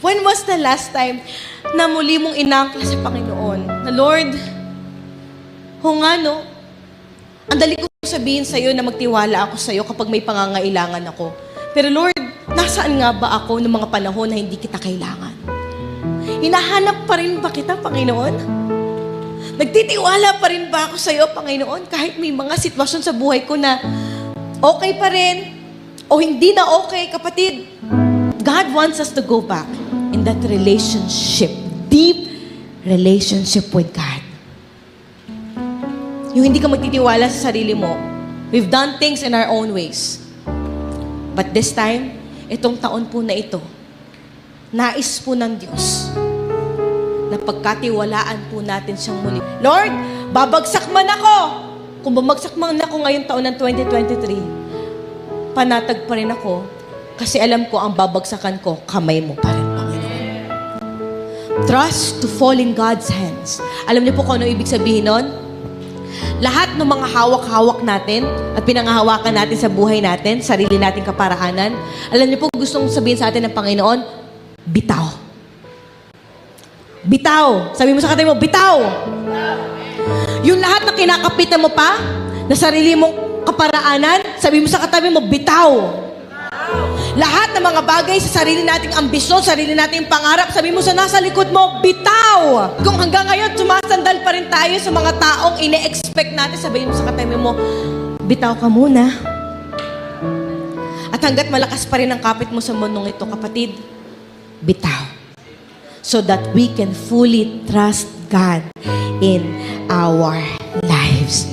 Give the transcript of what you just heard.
When was the last time na muli mong inangkla sa Panginoon? Na Lord, ho nga ang dali ko sabihin sa'yo na magtiwala ako sa'yo kapag may pangangailangan ako. Pero Lord, nasaan nga ba ako noong mga panahon na hindi kita kailangan? Hinahanap pa rin ba kita, Panginoon? Nagtitiwala pa rin ba ako sa iyo, Panginoon? Kahit may mga sitwasyon sa buhay ko na okay pa rin o hindi na okay, kapatid. God wants us to go back in that relationship, deep relationship with God. Yung hindi ka magtitiwala sa sarili mo. We've done things in our own ways. But this time, itong taon po na ito, nais po ng Diyos na pagkatiwalaan po natin siyang muli. Lord, babagsak man ako. Kung bumagsak man ako ngayong taon ng 2023, panatag pa rin ako kasi alam ko ang babagsakan ko, kamay mo pa rin, Panginoon. Trust to fall in God's hands. Alam niyo po kung ano ibig sabihin nun? Lahat ng mga hawak-hawak natin at pinangahawakan natin sa buhay natin, sarili nating kaparaanan, alam niyo po gustong sabihin sa atin ng Panginoon, bitaw. Bitaw. Sabi mo sa katabi mo, bitaw. Yung lahat na kinakapitan mo pa, na sarili mong kaparaanan, sabi mo sa katabi mo, bitaw. Lahat ng mga bagay sa sarili nating ambisyon, sarili nating pangarap, sabi mo sa nasa likod mo, bitaw. Kung hanggang ngayon, sumasandal pa rin tayo sa mga taong ine-expect natin, sabihin mo sa katabi mo, bitaw ka muna. At hanggat malakas pa rin ang kapit mo sa mundong ito, kapatid, bitaw. So that we can fully trust God in our lives.